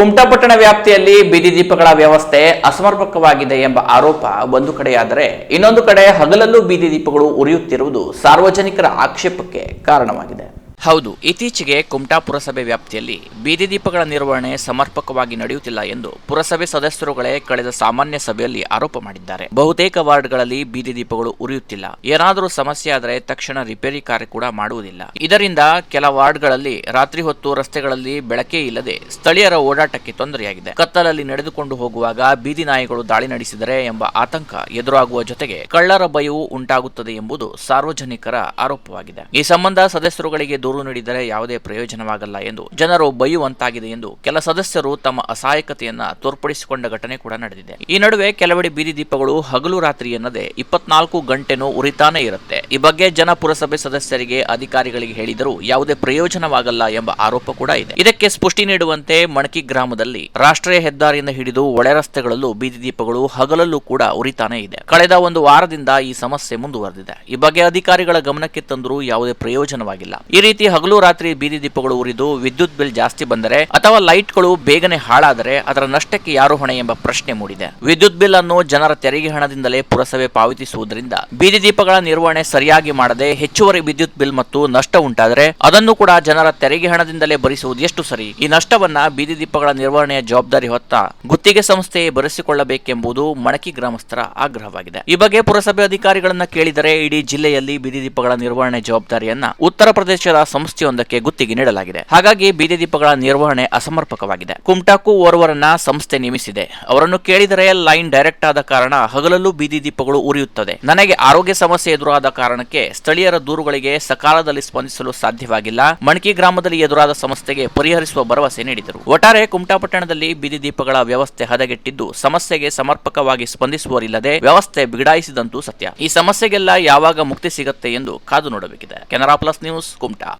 ಕುಮಟಾಪಟ್ಟಣ ವ್ಯಾಪ್ತಿಯಲ್ಲಿ ಬೀದಿ ದೀಪಗಳ ವ್ಯವಸ್ಥೆ ಅಸಮರ್ಪಕವಾಗಿದೆ ಎಂಬ ಆರೋಪ ಒಂದು ಕಡೆಯಾದರೆ ಇನ್ನೊಂದು ಕಡೆ ಹಗಲಲ್ಲೂ ಬೀದಿ ದೀಪಗಳು ಉರಿಯುತ್ತಿರುವುದು ಸಾರ್ವಜನಿಕರ ಆಕ್ಷೇಪಕ್ಕೆ ಕಾರಣವಾಗಿದೆ. ಹೌದು, ಇತ್ತೀಚೆಗೆ ಕುಮಟಾ ಪುರಸಭೆ ವ್ಯಾಪ್ತಿಯಲ್ಲಿ ಬೀದಿ ದೀಪಗಳ ನಿರ್ವಹಣೆ ಸಮರ್ಪಕವಾಗಿ ನಡೆಯುತ್ತಿಲ್ಲ ಎಂದು ಪುರಸಭೆ ಸದಸ್ಯರುಗಳೇ ಕಳೆದ ಸಾಮಾನ್ಯ ಸಭೆಯಲ್ಲಿ ಆರೋಪ ಮಾಡಿದ್ದಾರೆ. ಬಹುತೇಕ ವಾರ್ಡ್ಗಳಲ್ಲಿ ಬೀದಿ ದೀಪಗಳು ಉರಿಯುತ್ತಿಲ್ಲ. ಏನಾದರೂ ಸಮಸ್ಯೆ ಆದರೆ ತಕ್ಷಣ ರಿಪೇರಿ ಕಾರ್ಯ ಕೂಡ ಮಾಡುವುದಿಲ್ಲ. ಇದರಿಂದ ಕೆಲ ವಾರ್ಡ್ಗಳಲ್ಲಿ ರಾತ್ರಿ ಹೊತ್ತು ರಸ್ತೆಗಳಲ್ಲಿ ಬೆಳಕೇ ಇಲ್ಲದೆ ಸ್ಥಳೀಯರ ಓಡಾಟಕ್ಕೆ ತೊಂದರೆಯಾಗಿದೆ. ಕತ್ತಲಲ್ಲಿ ನಡೆದುಕೊಂಡು ಹೋಗುವಾಗ ಬೀದಿ ನಾಯಿಗಳು ದಾಳಿ ನಡೆಸಿದರೆ ಎಂಬ ಆತಂಕ ಎದುರಾಗುವ ಜೊತೆಗೆ ಕಳ್ಳರ ಭಯವು ಉಂಟಾಗುತ್ತದೆ ಎಂಬುದು ಸಾರ್ವಜನಿಕರ ಆರೋಪವಾಗಿದೆ. ಈ ಸಂಬಂಧ ಸದಸ್ಯರುಗಳಿಗೆ ದೂರು ನೀಡಿದರೆ ಯಾವುದೇ ಪ್ರಯೋಜನವಾಗಲ್ಲ ಎಂದು ಜನರು ಬೈಯುವಂತಾಗಿದೆ ಎಂದು ಕೆಲ ಸದಸ್ಯರು ತಮ್ಮ ಅಸಹಾಯಕತೆಯನ್ನ ತೋರ್ಪಡಿಸಿಕೊಂಡ ಘಟನೆ ಕೂಡ ನಡೆದಿದೆ. ಈ ನಡುವೆ ಕೆಲವೆಡೆ ಬೀದಿ ದೀಪಗಳು ಹಗಲು ರಾತ್ರಿ ಎನ್ನದೆ ಇಪ್ಪತ್ನಾಲ್ಕು ಗಂಟೆನೂ ಉರಿತಾನೆ ಇರುತ್ತೆ. ಈ ಬಗ್ಗೆ ಜನ ಪುರಸಭೆ ಸದಸ್ಯರಿಗೆ ಅಧಿಕಾರಿಗಳಿಗೆ ಹೇಳಿದರೂ ಯಾವುದೇ ಪ್ರಯೋಜನವಾಗಲ್ಲ ಎಂಬ ಆರೋಪ ಕೂಡ ಇದೆ. ಇದಕ್ಕೆ ಸ್ಪಷ್ಟಿ ನೀಡುವಂತೆ ಮಣಕಿ ಗ್ರಾಮದಲ್ಲಿ ರಾಷ್ಟ್ರೀಯ ಹೆದ್ದಾರಿಯಿಂದ ಹಿಡಿದು ಒಳೆ ರಸ್ತೆಗಳಲ್ಲೂ ಬೀದಿ ದೀಪಗಳು ಹಗಲಲ್ಲೂ ಕೂಡ ಉರಿತಾನೆ ಇದೆ. ಕಳೆದ ಒಂದು ವಾರದಿಂದ ಈ ಸಮಸ್ಯೆ ಮುಂದುವರೆದಿದೆ. ಈ ಬಗ್ಗೆ ಅಧಿಕಾರಿಗಳ ಗಮನಕ್ಕೆ ತಂದರೂ ಯಾವುದೇ ಪ್ರಯೋಜನವಾಗಿಲ್ಲ. ಈ ರೀತಿ ಹಗಲು ರಾತ್ರಿ ಬೀದಿ ದೀಪಗಳು ಉರಿದು ವಿದ್ಯುತ್ ಬಿಲ್ ಜಾಸ್ತಿ ಬಂದರೆ ಅಥವಾ ಲೈಟ್ಗಳು ಬೇಗನೆ ಹಾಳಾದರೆ ಅದರ ನಷ್ಟಕ್ಕೆ ಯಾರು ಹೊಣೆ ಎಂಬ ಪ್ರಶ್ನೆ ಮೂಡಿದೆ. ವಿದ್ಯುತ್ ಬಿಲ್ ಅನ್ನು ಜನರ ತೆರಿಗೆ ಹಣದಿಂದಲೇ ಪುರಸಭೆ ಪಾವತಿಸುವುದರಿಂದ ಬೀದಿ ದೀಪಗಳ ನಿರ್ವಹಣೆ ಸರಿಯಾಗಿ ಮಾಡದೆ ಹೆಚ್ಚುವರಿ ವಿದ್ಯುತ್ ಬಿಲ್ ಮತ್ತು ನಷ್ಟ ಉಂಟಾದರೆ ಅದನ್ನು ಕೂಡ ಜನರ ತೆರಿಗೆ ಹಣದಿಂದಲೇ ಭರಿಸುವುದು ಎಷ್ಟು ಸರಿ? ಈ ನಷ್ಟವನ್ನ ಬೀದಿ ದೀಪಗಳ ನಿರ್ವಹಣೆಯ ಜವಾಬ್ದಾರಿ ಹೊತ್ತ ಗುತ್ತಿಗೆ ಸಂಸ್ಥೆಯೇ ಭರಿಸಿಕೊಳ್ಳಬೇಕೆಂಬುದು ಮಣಕಿ ಗ್ರಾಮಸ್ಥರ ಆಗ್ರಹವಾಗಿದೆ. ಈ ಬಗ್ಗೆ ಪುರಸಭೆ ಅಧಿಕಾರಿಗಳನ್ನ ಕೇಳಿದರೆ ಇಡೀ ಜಿಲ್ಲೆಯಲ್ಲಿ ಬೀದಿ ದೀಪಗಳ ನಿರ್ವಹಣೆ ಜವಾಬ್ದಾರಿಯನ್ನ ಉತ್ತರ ಪ್ರದೇಶದ ಸಂಸ್ಥೆಯೊಂದಕ್ಕೆ ಗುತ್ತಿಗೆ ನೀಡಲಾಗಿದೆ. ಹಾಗಾಗಿ ಬೀದಿ ದೀಪಗಳ ನಿರ್ವಹಣೆ ಅಸಮರ್ಪಕವಾಗಿದೆ. ಕುಮಟಾಕು ಓರ್ವರನ್ನ ಸಂಸ್ಥೆ ನೇಮಿಸಿದೆ. ಅವರನ್ನು ಕೇಳಿದರೆ ಲೈನ್ ಡೈರೆಕ್ಟ್ ಆದ ಕಾರಣ ಹಗಲಲ್ಲೂ ಬೀದಿ ದೀಪಗಳು ಉರಿಯುತ್ತದೆ. ನನಗೆ ಆರೋಗ್ಯ ಸಮಸ್ಯೆ ಎದುರಾದ ಕಾರಣಕ್ಕೆ ಸ್ಥಳೀಯರ ದೂರುಗಳಿಗೆ ಸಕಾಲದಲ್ಲಿ ಸ್ಪಂದಿಸಲು ಸಾಧ್ಯವಾಗಿಲ್ಲ. ಮಣಕಿ ಗ್ರಾಮದಲ್ಲಿ ಎದುರಾದ ಸಮಸ್ಯೆಗೆ ಪರಿಹರಿಸುವ ಭರವಸೆ ನೀಡಿದರು. ಒಟ್ಟಾರೆ ಕುಮಟಾಪಟ್ಟಣದಲ್ಲಿ ಬೀದಿ ದೀಪಗಳ ವ್ಯವಸ್ಥೆ ಹದಗೆಟ್ಟಿದ್ದು ಸಮಸ್ಯೆಗೆ ಸಮರ್ಪಕವಾಗಿ ಸ್ಪಂದಿಸುವರಿಲ್ಲದೆ ವ್ಯವಸ್ಥೆ ಬಿಗಡಾಯಿಸಿದಂತೂ ಸತ್ಯ. ಈ ಸಮಸ್ಯೆಗೆಲ್ಲ ಯಾವಾಗ ಮುಕ್ತಿ ಸಿಗುತ್ತೆ ಎಂದು ಕಾದು ನೋಡಬೇಕಿದೆ. Canara plus news Kumta.